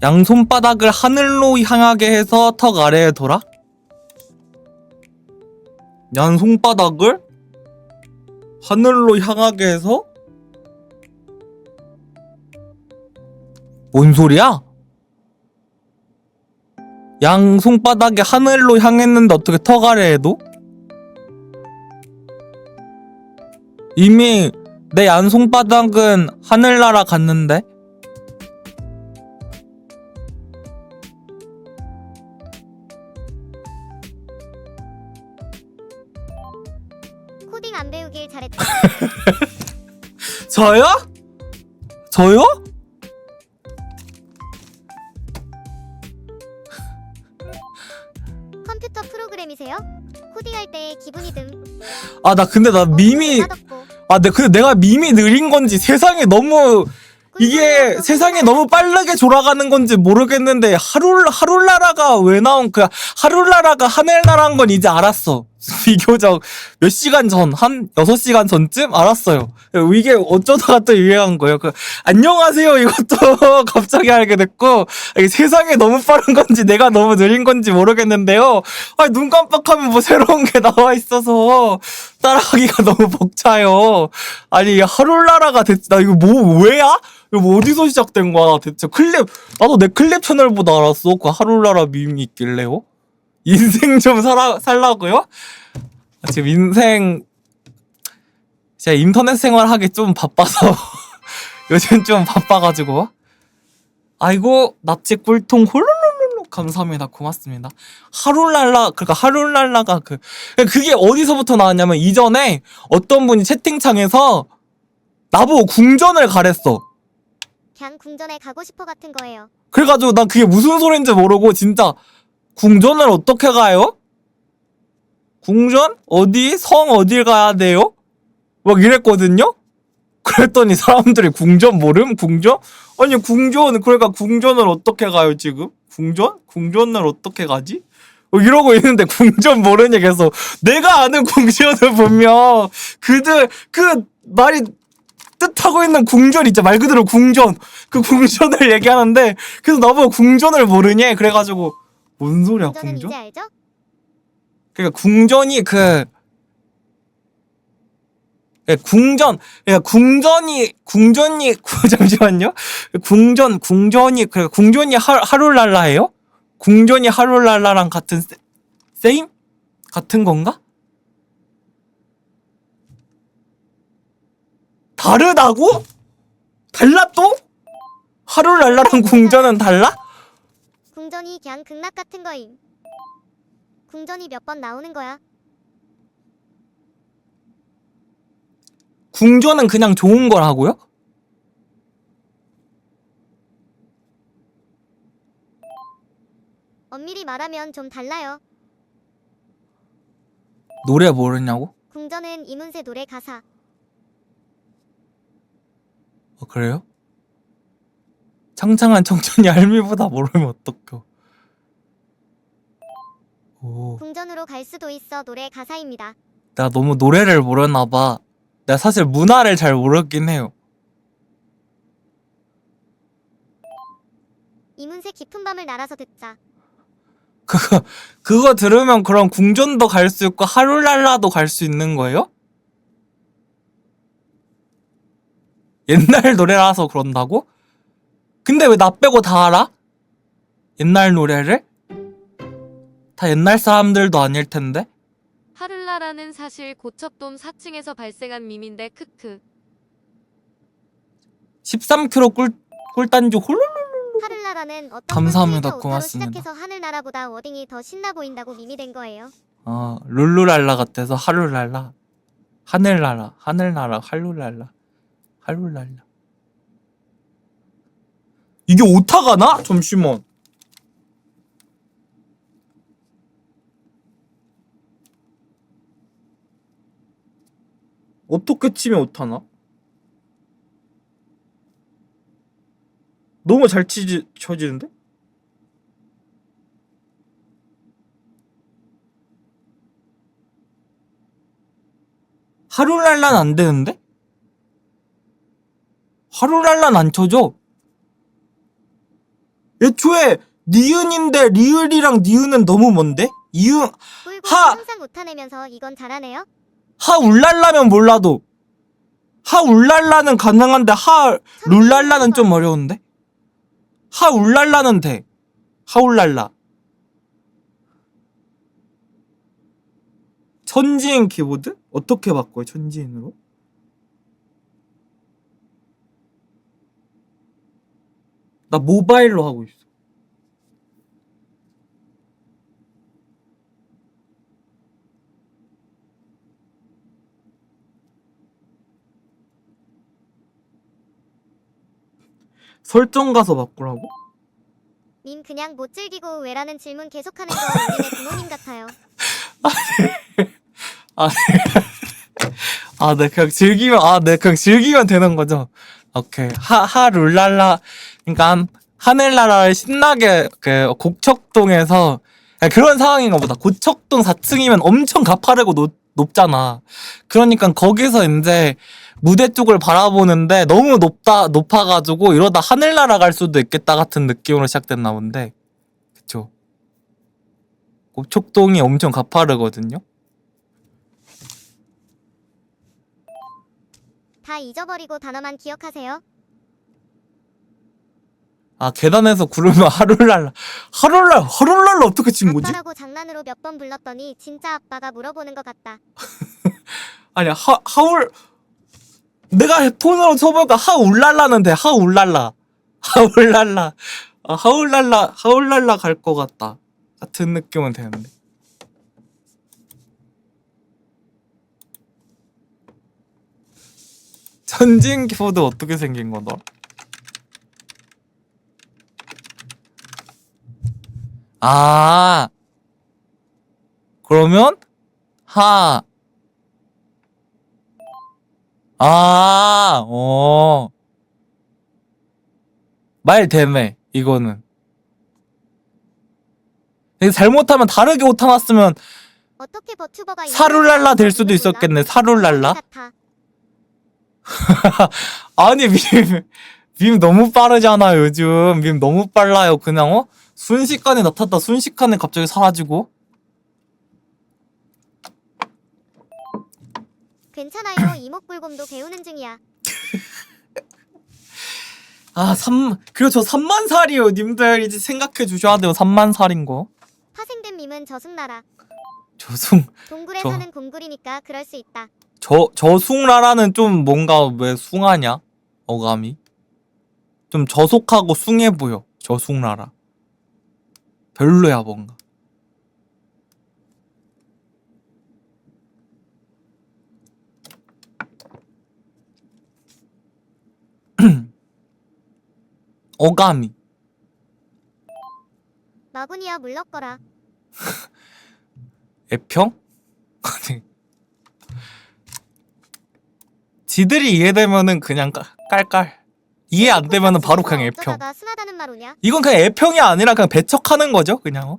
양손바닥을 하늘로 향하게 해서 턱 아래에 돌아? 양손바닥을 하늘로 향하게 해서? 뭔 소리야? 양손바닥이 하늘로 향했는데 어떻게 턱 아래에도? 이미 내 양손바닥은 하늘나라 갔는데? 코딩 안 배우길 잘했다. 저요? 저요? 컴퓨터 프로그램이세요? 코딩할 때 기분이 듬. 아 나 근데 나 어, 밈이 맛없고. 아 근데 근데 내가 밈이 느린 건지 세상이 너무 이게 꿀꿀. 너무 빠르게 돌아가는 건지 모르겠는데 하룰 하룰나라가 왜 나온 그 하룰나라가 하늘나라인 건 이제 알았어. 비교적 몇 시간 전, 한 6시간 전쯤 알았어요. 이게 어쩌다가 또 유행한 거예요. 그, 안녕하세요. 이것도 갑자기 알게 됐고, 세상이 너무 빠른 건지 내가 너무 느린 건지 모르겠는데요. 아, 눈 깜빡하면 뭐 새로운 게 나와 있어서 따라가기가 너무 벅차요. 아니, 하룰나라가 됐, 나 이거 뭐, 왜야? 이거 뭐 어디서 시작된 거야, 나 대체. 클립, 나도 내 클립 채널보다 알았어. 그 하룰나라 밈이 있길래요. 인생 좀 살아, 살라고요? 아, 지금 인생, 제가 인터넷 생활하기 좀 바빠서, 요즘 좀 바빠가지고. 아이고, 납치 꿀통 홀룰룰룰 감사합니다. 고맙습니다. 하룰랄라, 그러니까 하룰랄라가 그, 그게 어디서부터 나왔냐면 이전에 어떤 분이 채팅창에서 나보고 궁전을 가랬어. 그냥 궁전에 가고 싶어 같은 거예요. 그래가지고 난 그게 무슨 소린지 모르고 진짜 궁전을 어떻게 가요? 궁전? 어디? 성 어딜 가야 돼요? 막 이랬거든요? 그랬더니 사람들이 궁전 모름? 궁전? 아니 궁전 그러니까 궁전을 어떻게 가요 지금? 궁전? 궁전을 어떻게 가지? 어, 이러고 있는데 궁전 모르니 계속 내가 아는 궁전을 보면 그들 그 말이 뜻하고 있는 궁전 있죠 말 그대로 궁전 그 궁전을 얘기하는데 그래서 나보고 궁전을 모르니 그래가지고 뭔 소리야 궁전은 궁전? 이제 알죠? 그러니까 궁전이 그 예, 궁전, 그러니까 궁전이 궁전이 잠시만요. 궁전 궁전이 그 궁전이 하, 하룰랄라예요? 궁전이 하룰랄라랑 같은 세, 세임 같은 건가? 다르다고? 달라 또? 하룰랄라랑 궁전은 달라? 궁전이 그냥 극락 같은 거임. 궁전이 몇 번 나오는 거야. 궁전은 그냥 좋은 거라고요? 엄밀히 말하면 좀 달라요. 노래 모르냐고? 궁전은 이문세 노래 가사. 어, 그래요? 창창한 청춘이 할미보다 모르면 어떡해. 오, 궁전으로 갈 수도 있어 노래 가사입니다. 내가 너무 노래를 모르나 봐. 내가 사실 문화를 잘 모르긴 해요. 이문세 깊은 밤을 날아서 듣자. 그거, 그거 들으면 그럼 궁전도 갈 수 있고 하룰랄라도 갈 수 있는 거예요? 옛날 노래라서 그런다고? 근데 왜 나 빼고 다 알아? 옛날 노래를? 다 옛날 사람들도 아닐 텐데? 하를라라는 사실 고척돔 4층에서 발생한 밈인데 크크. 13kg 꿀, 꿀단주 홀룰 하늘나라는 어떤 감사합니다. 오타로 고맙습니다. 시작해서 하늘나라보다 워딩이 더 신나 보인다고 밈이 된 거예요. 아, 룰루랄라 같아서 하룰랄라. 하늘나라, 하늘나라, 할룰랄라. 할룰랄라. 이게 오타가 나? 잠시만. 어떻게 치면 오타나? 너무 잘 치지, 쳐지는데? 하루랄란 안 되는데? 하루랄란 안 쳐져? 애초에 니은인데 리을이랑 니은은 너무 먼데? 이응 하! 항상 못하내면서 이건 잘하네요. 하 울랄라면 몰라도 하 울랄라는 가능한데 하 룰랄라는 좀 어려운데? 하 울랄라는 돼. 하 울랄라. 천지인 키보드? 어떻게 바꿔요? 천지인으로? 나 모바일로 하고 있어. 설정 가서 바꾸라고? 님 그냥 못 즐기고 왜라는 질문 계속하는 거 우리네 부모님 같아요. 아, 네, 그냥 즐기면, 아, 네, 그냥 즐기면 되는 거죠. 오케이. 하, 하 룰랄라. 그니까, 하늘나라를 신나게, 그, 곡척동에서, 야, 그런 상황인가 보다. 고척동 4층이면 엄청 가파르고 높, 높잖아. 그러니까 거기서 이제 무대 쪽을 바라보는데 너무 높다, 높아가지고 이러다 하늘나라 갈 수도 있겠다 같은 느낌으로 시작됐나 본데. 그쵸. 고척동이 엄청 가파르거든요. 다 잊어버리고 단어만 기억하세요. 아 계단에서 구르면 하룰랄라 하룰랄 하룰랄라 어떻게 친 거지? 아빠라고 장난으로 몇 번 불렀더니 진짜 아빠가 물어보는 것 같다. 아니 하 하울 내가 폰으로 쳐보니까? 하울랄라는데 하울랄라. 하울랄라. 아, 하울랄라 하울랄라 갈 것 같다. 같은 느낌은 되는데. 전진 키보드 어떻게 생긴 거더 아 그러면 하 아, 어. 말 되네, 이거는. 이게 잘못하면 다르게 오타 났으면 어떻게 버튜버가 사룰랄라 될 수도. 있었겠네, 사룰랄라. 아니, 밈, 밈 너무 빠르잖아, 요즘. 밈 너무 빨라요. 그냥, 어? 순식간에 나타났다, 순식간에 갑자기 사라지고. 괜찮아요. 이목불곰도 배우는 중이야. 아, 3, 그리고 저 3만 살이요, 님들. 이제 생각해 주셔야 돼요, 3만 살인 거. 파생된 밈은 저승나라. 조승, 동굴에 저- 사는 곰굴이니까 그럴 수 있다. 저, 저숭라라는 좀 뭔가 왜 숭하냐? 어감이? 좀 저속하고 숭해 보여. 저숭라라. 별로야, 뭔가. 어감이. 마구니야 물렀거라. 애평? 아니. 지들이 이해되면은 그냥 깔- 깔깔. 이해 안 되면은 바로 그냥 애평. 이건 그냥 애평이 아니라 그냥 배척하는 거죠, 그냥. 어?